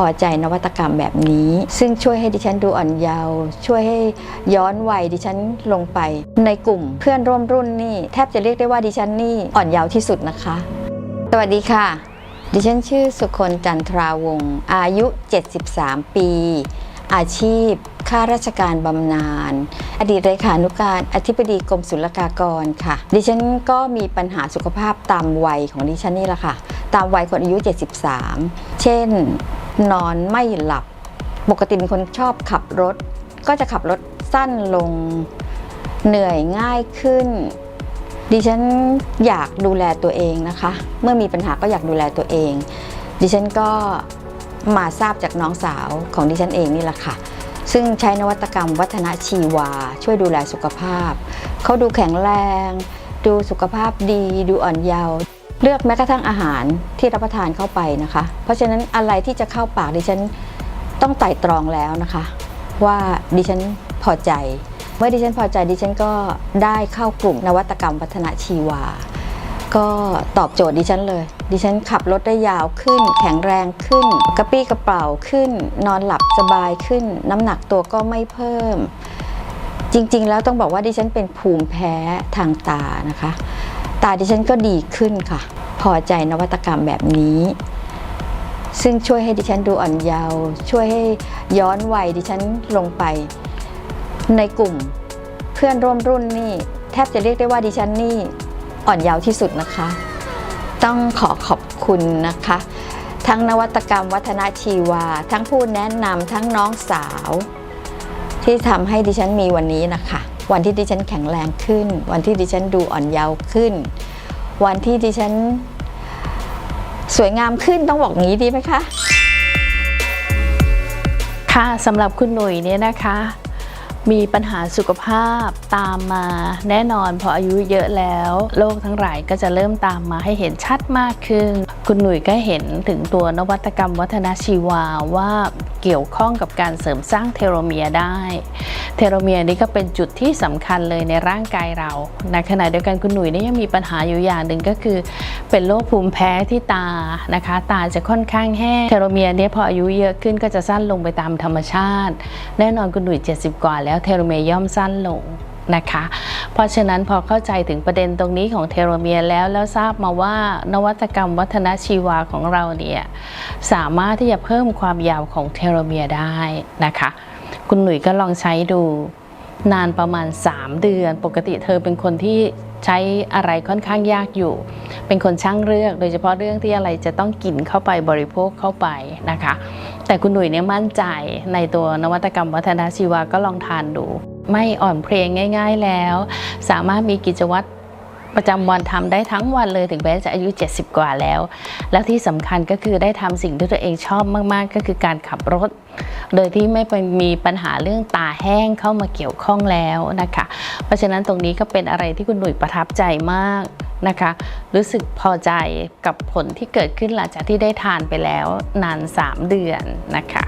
พอใจนวัตกรรมแบบนี้ ซึ่งช่วยให้ดิฉันดูอ่อนเยาว์ช่วยให้ย้อนวัยดิฉันลงไป ในกลุ่มเพื่อนร่วมรุ่นนี่แทบจะเรียกได้ว่าดิฉันนี่อ่อนเยาว์ที่สุดนะคะ สวัสดีค่ะ ดิฉันชื่อสุคนจันทราวงศ์อายุ 73 ปี อาชีพข้าราชการบำนาญอดีตเลขานุการอธิบดีกรมศุลกากรค่ะ ดิฉันก็มีปัญหาสุขภาพตามวัยของดิฉันนี่แหละค่ะ ตามวัยคนอายุ 73 เช่น นอนไม่หลับ ปกติเป็นคนชอบขับรถ ก็จะขับรถสั้นลง เหนื่อยง่ายขึ้น ดิฉันอยากดูแลตัวเองนะคะ เมื่อมีปัญหาก็อยากดูแลตัวเอง ดิฉันก็มาทราบจากน้องสาวของดิฉันเองนี่แหละค่ะ ซึ่งใช้นวัตกรรมวัฒนชีวา ช่วยดูแลสุขภาพ เขาดูแข็งแรง ดูสุขภาพดี ดูอ่อนเยาว์ เลือกแม้กระทั่งอาหารที่รับประทานเข้าไปนะคะ เพราะฉะนั้นอะไรที่จะเข้าปากดิฉันต้องไต่ตรองแล้วนะคะ ว่าดิฉันพอใจ เมื่อดิฉันพอใจดิฉันก็ได้เข้ากลุ่มนวัตกรรมวัฒนชีวา ก็ตอบโจทย์ดิฉันเลย ดิฉันขับรถได้ยาวขึ้น แข็งแรงขึ้น กระปี้กระเป๋าขึ้น นอนหลับสบายขึ้น น้ำหนักตัวก็ไม่เพิ่ม จริงๆ แล้วต้องบอกว่าดิฉันเป็นภูมิแพ้ทางตานะคะาดิฉันก็ดีขึ้นค่ะ พอใจนวัตกรรมแบบนี้ ซึ่งช่วยให้ดิฉันดูอ่อนเยาว์ช่วยให้ย้อนวัยดิฉันลงไป ในกลุ่มเพื่อนร่วมรุ่นนี่ แทบจะเรียกได้ว่าดิฉันนี่อ่อนเยาว์ที่สุดนะคะ ต้องขอขอบคุณนะคะ ทั้งนวัตกรรมวัฒนชีวา ทั้งผู้แนะนำทั้งน้องสาว ที่ทำให้ดิฉันมีวันนี้นะคะ วันที่ดิฉันแข็งแรงขึ้น วันที่ดิฉันดูอ่อนเยาว์ขึ้น วันที่ดิฉันสวยงามขึ้นต้องบอกงี้ดีไหมคะ ค่ะสำหรับคุณหนุ่ยเนี่ยนะคะ มีปัญหาสุขภาพตามมาแน่นอนพออายุเยอะแล้วโรคทั้งหลายก็จะเริ่มตามมาให้เห็นชัดมากขึ้น คุณหนุ่ยก็เห็นถึงตัวนวัตกรรมวัฒนชีวาว่า เกี่ยวข้องกับการเสริมสร้างเทโลเมียร์ได้ เทโลเมียร์นี้ก็เป็นจุดที่สำคัญเลยในร่างกายเราในขณะเดียวกันคุณหนุ่ยนี่ยังมีปัญหาอยู่อย่างหนึ่งก็คือ เป็นโรคภูมิแพ้ที่ตานะคะ ตาจะค่อนข้างแห้งเทโลเมียร์นี้พออายุเยอะขึ้นก็จะสั้นลงไปตามธรรมชาติ แน่นอนคุณหนุ่ย70 กว่าแล้วเทโลเมียร์ย่อมสั้นลง นะคะ เพราะฉะนั้นพอเข้าใจถึงประเด็นตรงนี้ของเทโลเมียร์แล้วแล้วทราบมาว่านวัตกรรมวัฒนชีวาของเราเนี่ยสามารถที่จะเพิ่มความยาวของเทโลเมียร์ได้นะคะ คุณหนุ่ยก็ลองใช้ดูนานประมาณ 3 เดือน ปกติเธอเป็นคนที่ใช้อะไรค่อนข้างยากอยู่ เป็นคนช่างเลือก โดยเฉพาะเรื่องที่อะไรจะต้องกินเข้าไปบริโภคเข้าไปนะคะ แต่คุณหนุ่ยเนี่ยมั่นใจในตัวนวัตกรรมวัฒนชีวาก็ลองทานดู ไม่อ่อนเพลียง่าย ๆแล้ว สามารถมีกิจวัตรประจำวันทำได้ทั้งวันเลยถึงแม้จะอายุ 70 กว่าแล้ว แล้วที่สำคัญก็คือได้ทำสิ่งที่ตัวเองชอบมาก ๆ ก็คือการขับรถ โดยที่ไม่ไปมีปัญหาเรื่องตาแห้งเข้ามาเกี่ยวข้องแล้วนะคะ เพราะฉะนั้นตรงนี้ก็เป็นอะไรที่คุณหนุ่ยประทับใจมากนะคะ รู้สึกพอใจกับผลที่เกิดขึ้นหลังจากที่ได้ทานไปแล้วนาน 3 เดือนนะคะ